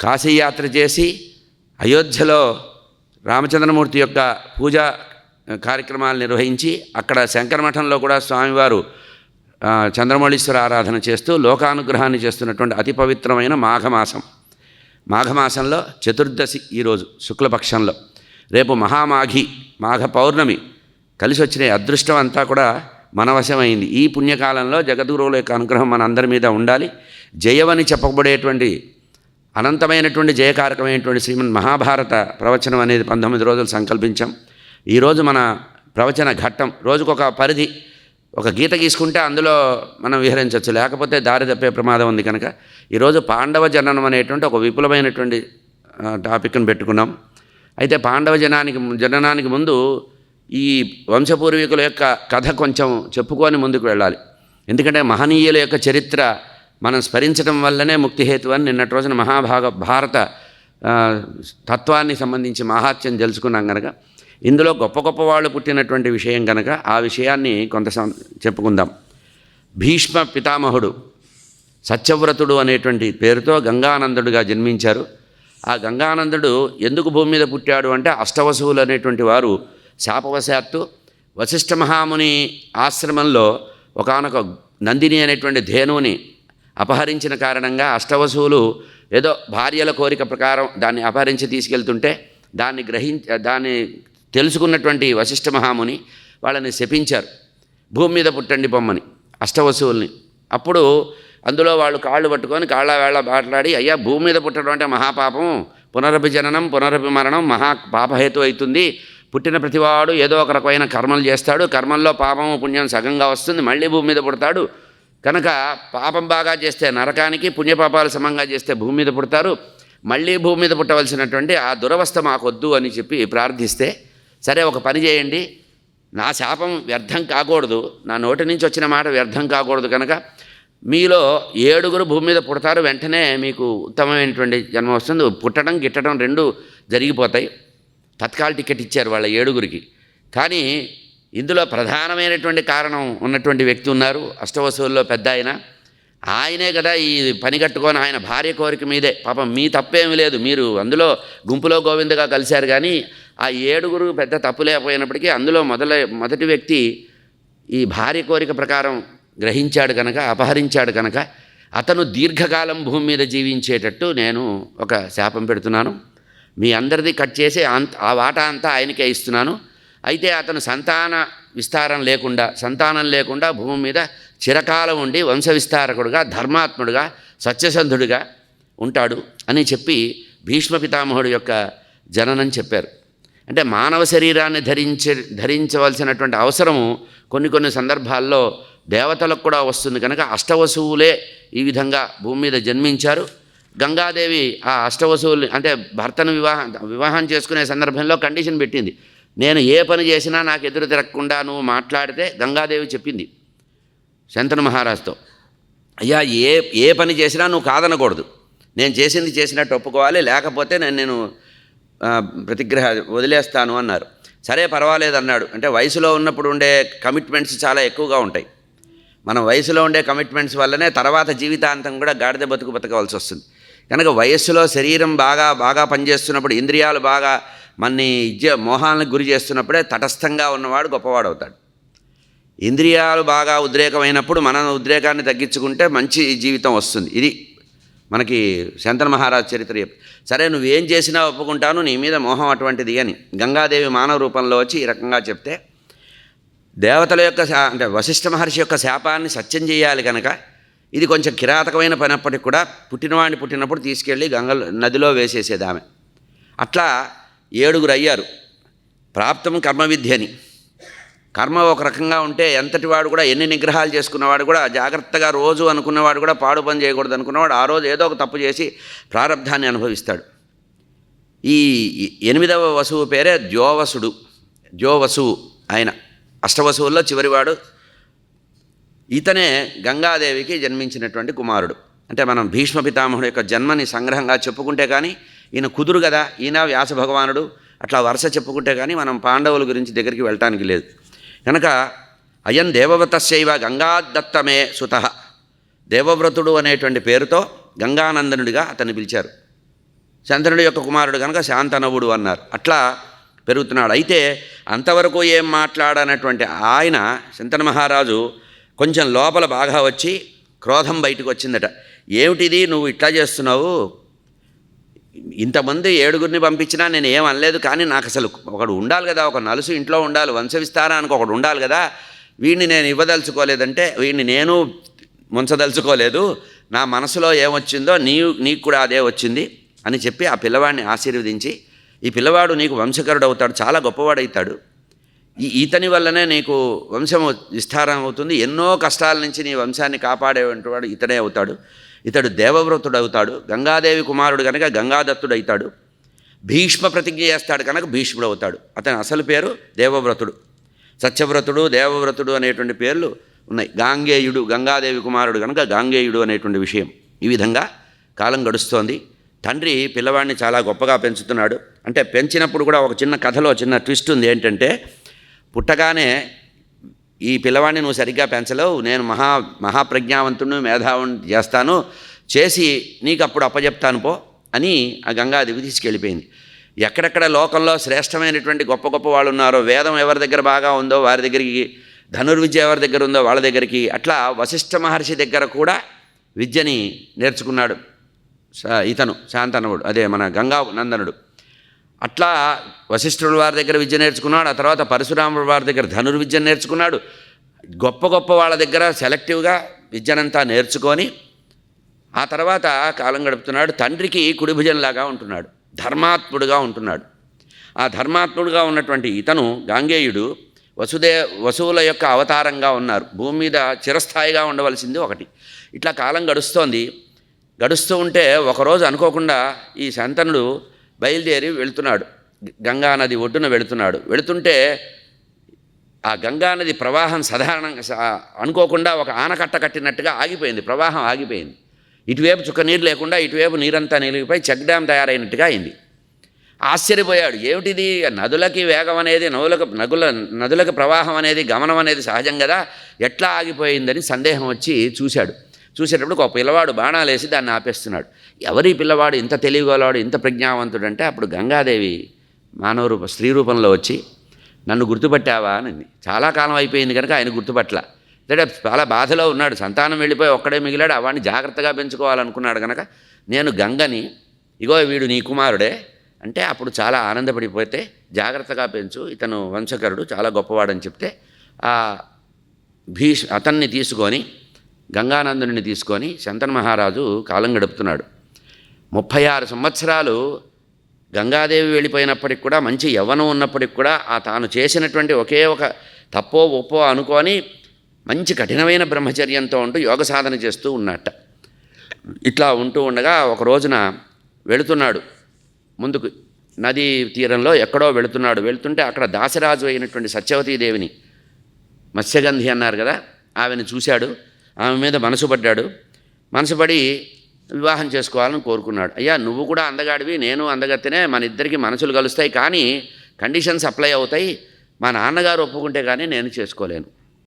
కాశీయాత్ర చేసి అయోధ్యలో రామచంద్రమూర్తి యొక్క పూజా కార్యక్రమాలు నిర్వహించి అక్కడ శంకరమఠంలో కూడా స్వామివారు చంద్రమౌళీశ్వర ఆరాధన చేస్తూ లోకానుగ్రహాన్ని చేస్తున్నటువంటి అతి పవిత్రమైన మాఘమాసం. మాఘమాసంలో చతుర్దశి ఈరోజు శుక్లపక్షంలో. రేపు మహామాఘి మాఘ పౌర్ణమి. కలిసి వచ్చిన అదృష్టం అంతా కూడా మనవశమైంది. ఈ పుణ్యకాలంలో జగద్గురువుల యొక్క అనుగ్రహం మన అందరి మీద ఉండాలి. జయవని చెప్పబడేటువంటి అనంతమైనటువంటి జయకారకమైనటువంటి శ్రీమన్ మహాభారత ప్రవచనం అనేది పంతొమ్మిది రోజులు సంకల్పించాం. ఈరోజు మన ప్రవచన ఘట్టం రోజుకొక పరిధి ఒక గీత గీసుకుంటే అందులో మనం విహరించవచ్చు. లేకపోతే దారి తప్పే ప్రమాదం ఉంది కనుక ఈరోజు పాండవ జననం అనేటువంటి ఒక విపులమైనటువంటి టాపిక్ను పెట్టుకున్నాం. అయితే పాండవ జనానికి జననానికి ముందు ఈ వంశపూర్వీకుల యొక్క కథ కొంచెం చెప్పుకొని ముందుకు వెళ్ళాలి. ఎందుకంటే మహనీయుల యొక్క చరిత్ర మనం స్మరించడం వల్లనే ముక్తిహేతు అని నిన్నటి రోజున మహాభాగ భారత తత్వాన్ని సంబంధించి మహాత్యం తెలుసుకున్నాం కనుక ఇందులో గొప్ప గొప్ప వాళ్ళు పుట్టినటువంటి విషయం కనుక ఆ విషయాన్ని కొంత చెప్పుకుందాం. భీష్మ పితామహుడు సత్యవ్రతుడు అనేటువంటి పేరుతో గంగానందుడుగా జన్మించారు. ఆ గంగానందుడు ఎందుకు భూమి మీద పుట్టాడు అంటే అష్టవసువులు అనేటువంటి వారు శాపవశాత్తు వశిష్ఠ మహాముని ఆశ్రమంలో ఒకానొక నందిని అనేటువంటి ధేనువుని అపహరించిన కారణంగా అష్టవసువులు ఏదో భార్యల కోరిక ప్రకారం దాన్ని అపహరించి తీసుకెళ్తుంటే దాన్ని గ్రహించ దాన్ని తెలుసుకున్నటువంటి వశిష్ఠ మహాముని వాళ్ళని శపించారు. భూమి మీద పుట్టండి బొమ్మని అష్టవసువుల్ని. అప్పుడు అందులో వాళ్ళు కాళ్ళు పట్టుకొని కాళ్ళ వేళ మాట్లాడి అయ్యా భూమి మీద పుట్టడం అంటే మహాపాపం పునరభిజననం పునరభిమరణం మహా పాపహేతు అవుతుంది పుట్టిన ప్రతివాడు ఏదో ఒక రకమైన కర్మలు చేస్తాడు. కర్మల్లో పాపము పుణ్యం సగంగా వస్తుంది. మళ్ళీ భూమి మీద పుడతాడు. కనుక పాపం బాగా చేస్తే నరకానికి పుణ్యపాపాలు సమంగా చేస్తే భూమి మీద పుడతారు. మళ్ళీ భూమి మీద పుట్టవలసినటువంటి ఆ దురవస్థ మాకొద్దు అని చెప్పి ప్రార్థిస్తే సరే ఒక పని చేయండి. నా శాపం వ్యర్థం కాకూడదు. నా నోటి నుంచి వచ్చిన మాట వ్యర్థం కాకూడదు కనుక మీలో ఏడుగురు భూమి మీద పుడతారు. వెంటనే మీకు ఉత్తమమైనటువంటి జన్మ వస్తుంది. పుట్టడం గిట్టడం రెండు జరిగిపోతాయి. తత్కాల టికెట్ ఇచ్చారు వాళ్ళ ఏడుగురికి. కానీ ఇందులో ప్రధానమైనటువంటి కారణం ఉన్నటువంటి వ్యక్తి ఉన్నారు అష్టవసువుల్లో పెద్ద ఆయన. ఆయనే కదా ఈ పని కట్టుకొని ఆయన భార్య కోరిక మీదే. పాపం మీ తప్పేమీ లేదు మీరు అందులో గుంపులో గోవిందగా కలిశారు కానీ ఆ ఏడుగురు పెద్ద తప్పు లేకపోయినప్పటికీ అందులో మొదల మొదటి వ్యక్తి ఈ భార్య కోరిక ప్రకారం గ్రహించాడు కనుక అపహరించాడు కనుక అతను దీర్ఘకాలం భూమి మీద జీవించేటట్టు నేను ఒక శాపం పెడుతున్నాను. మీ అందరిది కట్ చేసి అంత ఆ వాటా అంతా ఆయనకే ఇస్తున్నాను. అయితే అతను సంతాన విస్తారం లేకుండా సంతానం లేకుండా భూమి మీద చిరకాలం ఉండి వంశ విస్తారకుడుగా ధర్మాత్ముడుగా సత్యసంధుడిగా ఉంటాడు అని చెప్పి భీష్మ పితామహుడు యొక్క జననం చెప్పారు. అంటే మానవ శరీరాన్ని ధరించే ధరించవలసినటువంటి అవసరము కొన్ని కొన్ని సందర్భాల్లో దేవతలకు కూడా వస్తుంది. కనుక అష్టవసువులే ఈ విధంగా భూమి మీద జన్మించారు. గంగాదేవి ఆ అష్టవశువులు అంటే భర్తను వివాహం వివాహం చేసుకునే సందర్భంలో కండిషన్ పెట్టింది. నేను ఏ పని చేసినా నాకు ఎదురు తిరగకుండా నువ్వు మాట్లాడితే గంగాదేవి చెప్పింది శంతను మహారాజుతో. అయ్యా ఏ ఏ పని చేసినా నువ్వు కాదనకూడదు. నేను చేసింది చేసినట్టు ఒప్పుకోవాలి లేకపోతే నేను నేను ప్రతిగ్రహ వదిలేస్తాను అన్నారు. సరే పర్వాలేదు అన్నాడు. అంటే వయసులో ఉన్నప్పుడు ఉండే కమిట్మెంట్స్ చాలా ఎక్కువగా ఉంటాయి. మనం వయసులో ఉండే కమిట్మెంట్స్ వల్లనే తర్వాత జీవితాంతం కూడా గాడిద బతుకు బతకవలసి వస్తుంది. కనుక వయస్సులో శరీరం బాగా బాగా పనిచేస్తున్నప్పుడు ఇంద్రియాలు బాగా మన్ని ఇజ్జ మోహాలకు గురి చేస్తున్నప్పుడే తటస్థంగా ఉన్నవాడు గొప్పవాడు అవుతాడు ఇంద్రియాలు బాగా ఉద్రేకమైనప్పుడు మన ఉద్రేకాన్ని తగ్గించుకుంటే మంచి జీవితం వస్తుంది. ఇది మనకి శంతన మహారాజ్ చరిత్ర సరే నువ్వేం చేసినా ఒప్పుకుంటాను నీ మీద మోహం అటువంటిది అని గంగాదేవి మానవ రూపంలో వచ్చి ఈ రకంగా చెప్తే దేవతల యొక్క అంటే వశిష్ఠ మహర్షి యొక్క శాపాన్ని సత్యం చేయాలి కనుక ఇది కొంచెం కిరాతకమైన పనప్పటికి కూడా పుట్టినవాడిని పుట్టినప్పుడు తీసుకెళ్ళి గంగలో నదిలో వేసేసేది ఆమె. అట్లా ఏడుగురు అయ్యారు. ప్రాప్తం కర్మ విద్యని కర్మ ఒక రకంగా ఉంటే ఎంతటి వాడు కూడా ఎన్ని నిగ్రహాలు చేసుకున్నవాడు కూడా జాగ్రత్తగా రోజు అనుకున్నవాడు కూడా పాడు పని చేయకూడదు అనుకున్నవాడు ఆ రోజు ఏదో ఒక తప్పు చేసి ప్రారంధాన్ని అనుభవిస్తాడు. ఈ ఎనిమిదవ వసువు పేరే ద్యోవసుడు. ద్యోవసువు ఆయన అష్టవసువుల్లో చివరివాడు. ఇతనే గంగాదేవికి జన్మించినటువంటి కుమారుడు. అంటే మనం భీష్మ పితామహుడు యొక్క జన్మని సంగ్రహంగా చెప్పుకుంటే కానీ ఈయన కుదురు కదా ఈయన వ్యాస భగవానుడు. అట్లా వరుస చెప్పుకుంటే కానీ మనం పాండవుల గురించి దగ్గరికి వెళ్ళటానికి లేదు. కనుక అయం దేవవ్రతశైవ గంగాదత్తమే సుత. దేవవ్రతుడు అనేటువంటి పేరుతో గంగానందనుడిగా అతన్ని పిలిచారు. శంతనుడి యొక్క కుమారుడు కనుక శాంతనవుడు అన్నారు. అట్లా పెరుగుతున్నాడు. అయితే అంతవరకు ఏం మాట్లాడనటువంటి ఆయన శంతన మహారాజు కొంచెం లోపల బాగా వచ్చి క్రోధం బయటకు వచ్చిందట. ఏమిటిది? నువ్వు ఇట్లా చేస్తున్నావు? ఇంతమంది ఏడుగురిని పంపించినా నేను ఏం అనలేదు కానీ నాకు అసలు ఒకడు ఉండాలి కదా ఒక నలుసు ఇంట్లో ఉండాలి వంశవిస్తారానికి ఒకడు ఉండాలి కదా వీడిని నేను ఇవ్వదలుచుకోలేదంటే వీడిని నేను ముంచదలుచుకోలేదు నా మనసులో ఏమొచ్చిందో నీ నీకు కూడా అదే వచ్చింది అని చెప్పి ఆ పిల్లవాడిని ఆశీర్వదించి ఈ పిల్లవాడు నీకు వంశకరుడు అవుతాడు చాలా గొప్పవాడవుతాడు ఈ ఈతని వల్లనే నీకు వంశం విస్తారం అవుతుంది. ఎన్నో కష్టాల నుంచి నీ వంశాన్ని కాపాడేవాడు ఇతడే అవుతాడు. ఇతడు దేవవ్రతుడు అవుతాడు గంగాదేవి కుమారుడు కనుక గంగాదత్తుడు అవుతాడు భీష్మ ప్రతిజ్ఞ చేస్తాడు కనుక భీష్ముడు అవుతాడు. అతని అసలు పేరు దేవవ్రతుడు. సత్యవ్రతుడు దేవవ్రతుడు అనేటువంటి పేర్లు ఉన్నాయి. గాంగేయుడు గంగాదేవి కుమారుడు కనుక గాంగేయుడు అనేటువంటి విషయం. ఈ విధంగా కాలం గడుస్తోంది. తండ్రి పిల్లవాడిని చాలా గొప్పగా పెంచుతున్నాడు. అంటే పెంచినప్పుడు కూడా ఒక చిన్న కథలో చిన్న ట్విస్ట్ ఉంది ఏంటంటే పుట్టగానే ఈ పిల్లవాడిని నువ్వు సరిగ్గా పెంచలేవు నేను మహా మహాప్రజ్ఞావంతుడు మేధావుని చేస్తాను చేసి నీకు అప్పుడు అప్పజెప్తాను పో అని ఆ గంగాదేవి తీసుకెళ్ళిపోయింది. ఎక్కడెక్కడ లోకంలో శ్రేష్టమైనటువంటి గొప్ప గొప్ప వాళ్ళు ఉన్నారో వేదం ఎవరి దగ్గర బాగా ఉందో వారి దగ్గరికి ధనుర్విద్య ఎవరి దగ్గర ఉందో వాళ్ళ దగ్గరికి అట్లా వశిష్ఠ మహర్షి దగ్గర కూడా విద్యని నేర్చుకున్నాడు స- ఇతను శాంతనవుడు అదే మన గంగా నందనుడు అట్లా వశిష్ఠుల వారి దగ్గర విద్య నేర్చుకున్నాడు ఆ తర్వాత పరశురాముల వారి దగ్గర ధనుర్విద్య నేర్చుకున్నాడు. గొప్ప గొప్ప వాళ్ళ దగ్గర సెలెక్టివ్గా విద్యనంతా నేర్చుకొని ఆ తర్వాత కాలం గడుపుతున్నాడు. తండ్రికి కుడిభుజంలాగా ఉంటున్నాడు. ధర్మాత్ముడుగా ఉంటున్నాడు. ఆ ధర్మాత్ముడుగా ఉన్నటువంటి ఇతను గాంగేయుడు వసుదే వసువుల యొక్క అవతారంగా ఉన్నారు. భూమి మీద చిరస్థాయిగా ఉండవలసింది ఒకటి. ఇట్లా కాలం గడుస్తోంది. గడుస్తూ ఉంటే ఒకరోజు అనుకోకుండా ఈ శంతనుడు బయలుదేరి వెళుతున్నాడు. గంగా నది ఒడ్డున వెళుతున్నాడు. వెళుతుంటే ఆ గంగా నది ప్రవాహం సాధారణంగా అనుకోకుండా ఒక ఆనకట్ట కట్టినట్టుగా ఆగిపోయింది. ప్రవాహం ఆగిపోయింది. ఇటువైపు చుక్క నీరు లేకుండా ఇటువైపు నీరంతా నిలిగిపోయి చెక్ డ్యామ్ తయారైనట్టుగా అయింది. ఆశ్చర్యపోయాడు. ఏమిటిది? నదులకి వేగం అనేది నదులకు నదుల నదులకు ప్రవాహం అనేది గమనం అనేది సహజం కదా? ఎట్లా ఆగిపోయిందని సందేహం వచ్చి చూశాడు. చూసేటప్పుడు ఒక పిల్లవాడు బాణాలేసి దాన్ని ఆపేస్తున్నాడు. ఎవరి పిల్లవాడు? ఇంత తెలివిగలవాడు ఇంత ప్రజ్ఞావంతుడు అంటే అప్పుడు గంగాదేవి మానవ రూప స్త్రీ రూపంలో వచ్చి నన్ను గుర్తుపట్టావా? అని చాలా కాలం అయిపోయింది కనుక ఆయన గుర్తుపట్ల. అంటే చాలా బాధలో ఉన్నాడు. సంతానం వెళ్ళిపోయి ఒక్కడే మిగిలాడు. అవాడిని జాగ్రత్తగా పెంచుకోవాలనుకున్నాడు కనుక నేను గంగని ఇగో వీడు నీ కుమారుడే అంటే అప్పుడు చాలా ఆనందపడిపోతే జాగ్రత్తగా పెంచు ఇతను వంశకరుడు చాలా గొప్పవాడని చెప్తే ఆ భీష్ అతన్ని తీసుకొని గంగానందుని తీసుకొని శంతన మహారాజు కాలం గడుపుతున్నాడు. ముప్పై ఆరు సంవత్సరాలు గంగాదేవి వెళ్ళిపోయినప్పటికి కూడా మంచి యవ్వనం ఉన్నప్పటికి కూడా ఆ తాను చేసినటువంటి ఒకే ఒక తప్పో ఒప్పో అనుకొని మంచి కఠినమైన బ్రహ్మచర్యంతో ఉంటూ యోగ సాధన చేస్తూ ఉన్నట్ట. ఇట్లా ఉంటూ ఉండగా ఒక రోజున వెళుతున్నాడు. ముందుకు నదీ తీరంలో ఎక్కడో వెళుతున్నాడు. వెళుతుంటే అక్కడ దాసరాజు అయినటువంటి సత్యవతీదేవిని మత్స్యగంధి అన్నారు కదా ఆమెను చూశాడు. ఆమె మీద మనసు పడ్డాడు. మనసు పడి వివాహం చేసుకోవాలని కోరుకున్నాడు. అయ్యా నువ్వు కూడా అందగాడివి నేను అందగత్తెనే మన ఇద్దరికి మనసులు కలుస్తాయి కానీ కండిషన్స్ అప్లై అవుతాయి. మా నాన్నగారు ఒప్పుకుంటే కానీ నేను చేసుకోలేను.